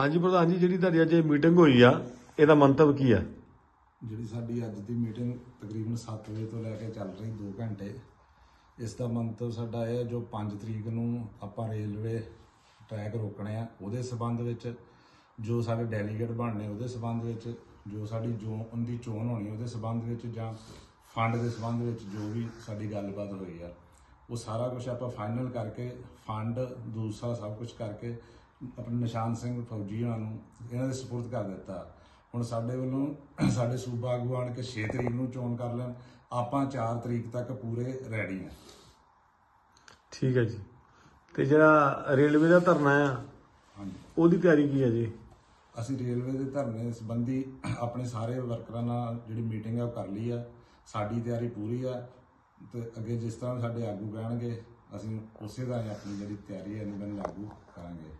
ਹਾਂਜੀ ਪ੍ਰਧਾਨ ਜੀ, ਜਿਹੜੀ ਤੁਹਾਡੀ ਅੱਜ ਮੀਟਿੰਗ ਹੋਈ ਆ, ਇਹਦਾ ਮੰਤਵ ਕੀ ਆ? ਜਿਹੜੀ ਸਾਡੀ ਅੱਜ ਦੀ ਮੀਟਿੰਗ ਤਕਰੀਬਨ 7 ਵਜੇ ਤੋਂ ਲੈ ਕੇ ਚੱਲ ਰਹੀ 2 ਘੰਟੇ, ਇਸ ਦਾ ਮੰਤਵ ਸਾਡਾ ਇਹ ਹੈ ਜੋ 5 ਤਰੀਕ ਨੂੰ ਆਪਾਂ ਰੇਲਵੇ ਟਰੈਕ ਰੋਕਣੇ ਆ, ਉਹਦੇ ਸਬੰਧ ਵਿੱਚ ਜੋ ਸਾਡੇ ਡੈਲੀਗੇਟ ਬਣਨੇ, ਉਹਦੇ ਸਬੰਧ ਵਿੱਚ ਜੋ ਸਾਡੀ ਜੋ ਦੀ ਚੋਣ ਹੋਣੀ, ਉਹਦੇ ਸਬੰਧ ਵਿੱਚ ਜਾਂ ਫੰਡ ਦੇ ਸਬੰਧ ਵਿੱਚ ਜੋ ਵੀ ਸਾਡੀ ਗੱਲਬਾਤ ਹੋਈ ਆ, ਉਹ ਸਾਰਾ ਕੁਝ ਆਪਾਂ ਫਾਈਨਲ ਕਰਕੇ ਫੰਡ ਦੂਸਰਾ ਸਭ ਕੁਝ ਕਰਕੇ ਆਪਣੇ ਨਿਸ਼ਾਨ ਸਿੰਘ ਫੌਜੀ ਹੋਣਾ ਨੂੰ ਇਹਨਾਂ ਦੇ ਸਪੁਰਦ ਕਰ ਦਿੱਤਾ। ਹੁਣ ਸਾਡੇ ਵੱਲੋਂ ਸਾਡੇ ਸੂਬਾ ਆਗੂ ਆਣ ਕੇ 6 ਤਰੀਕ ਨੂੰ ਚੋਣ ਕਰ ਲੈਣ। ਆਪਾਂ 4 ਤਰੀਕ ਤੱਕ ਪੂਰੇ ਰੈਡੀ ਹਾਂ ਠੀਕ ਹੈ ਜੀ। ਤੇ ਜਿਹੜਾ ਰੇਲਵੇ ਦਾ ਧਰਨਾ ਆ ਹਾਂਜੀ। ਉਹਦੀ ਤਿਆਰੀ ਕੀ ਹੈ ਜੀ? ਅਸੀਂ ਰੇਲਵੇ ਦੇ ਧਰਨੇ ਸੰਬੰਧੀ ਆਪਣੇ ਸਾਰੇ ਵਰਕਰਾਂ ਨਾਲ ਜਿਹੜੀ ਮੀਟਿੰਗ ਆ ਉਹ ਕਰ ਲਈ ਆ। ਸਾਡੀ ਤਿਆਰੀ ਪੂਰੀ ਆ। ਤੇ ਅੱਗੇ ਜਿਸ ਤਰ੍ਹਾਂ ਸਾਡੇ ਆਗੂ ਕਹਿਣਗੇ ਅਸੀਂ ਉਸੇ ਤਰ੍ਹਾਂ ਆਪਣੀ ਜਿਹੜੀ ਤਿਆਰੀ ਹੈ ਇਹਨੂੰ ਲਾਗੂ ਕਰਾਂਗੇ।